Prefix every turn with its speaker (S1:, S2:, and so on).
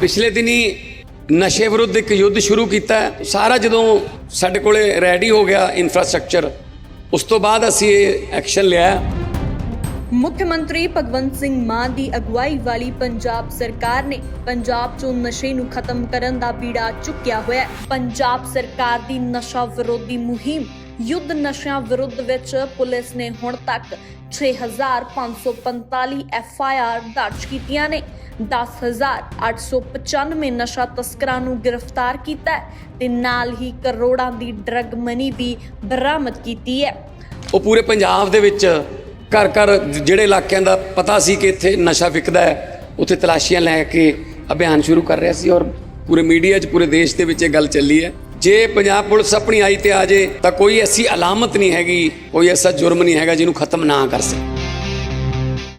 S1: ਪਿਛਲੇ ਦਿਨੀ ਨਸ਼ੇ ਵਿਰੁੱਧ ਇੱਕ ਯੁੱਧ ਸ਼ੁਰੂ ਕੀਤਾ। ਸਾਰਾ ਜਦੋਂ ਸਾਡੇ ਕੋਲੇ ਰੈਡੀ ਹੋ ਗਿਆ ਇਨਫਰਾਸਟ੍ਰਕਚਰ ਉਸ ਤੋਂ ਬਾਅਦ ਅਸੀਂ ਇਹ ਐਕਸ਼ਨ ਲਿਆ।
S2: ਮੁੱਖ ਮੰਤਰੀ ਭਗਵੰਤ ਸਿੰਘ ਮਾਨ ਦੀ ਅਗਵਾਈ ਵਾਲੀ ਪੰਜਾਬ ਸਰਕਾਰ ਨੇ ਪੰਜਾਬ 'ਚੋਂ ਨਸ਼ੇ ਨੂੰ ਖਤਮ ਕਰਨ ਦਾ ਬੀੜਾ ਚੁੱਕਿਆ ਹੋਇਆ ਹੈ। ਪੰਜਾਬ ਸਰਕਾਰ ਦੀ ਨਸ਼ਾ ਵਿਰੋਧੀ ਮੁਹਿੰਮ, ਯੁੱਧ ਨਸ਼ਿਆਂ ਵਿਰੁੱਧ ਵਿੱਚ ਪੁਲਿਸ ਨੇ ਹੁਣ ਤੱਕ 6545 ਐਫ ਆਈ ਆਰ ਦਰਜ ਕੀਤੀਆਂ ਨੇ। 10895 ਨਸ਼ਾ ਤਸਕਰਾਂ ਨੂੰ ਗ੍ਰਿਫਤਾਰ ਕੀਤਾ ਹੈ ਤੇ ਨਾਲ ਹੀ ਕਰੋੜਾਂ ਦੀ ਡਰੱਗ ਮਨੀ ਵੀ ਬਰਾਮਦ ਕੀਤੀ ਹੈ।
S1: ਉਹ ਪੂਰੇ ਪੰਜਾਬ ਦੇ ਵਿੱਚ ਘਰ ਘਰ ਜਿਹੜੇ ਇਲਾਕਿਆਂ ਦਾ ਪਤਾ ਸੀ ਕਿ ਇੱਥੇ ਨਸ਼ਾ ਵਿਕਦਾ ਹੈ, ਉੱਥੇ ਤਲਾਸ਼ੀਆਂ ਲੈ ਕੇ ਅਭਿਆਨ ਸ਼ੁਰੂ ਕਰ ਰਿਹਾ ਸੀ ਔਰ ਪੂਰੇ ਮੀਡੀਆ 'ਚ, ਪੂਰੇ ਦੇਸ਼ ਦੇ ਵਿੱਚ ਇਹ ਗੱਲ ਚੱਲੀ ਹੈ। ਜੇ ਪੰਜਾਬ ਪੁਲਿਸ ਆਪਣੀ ਆਈ ਤੇ ਆ ਜੇ ਤਾਂ ਕੋਈ ਐਸੀ ਅਲਾਮਤ ਨਹੀਂ ਹੈਗੀ, ਕੋਈ ਐਸਾ ਜੁਰਮ ਨਹੀਂ ਹੈਗਾ ਜਿਹਨੂੰ ਖਤਮ ਨਾ ਕਰ ਸਕੇ।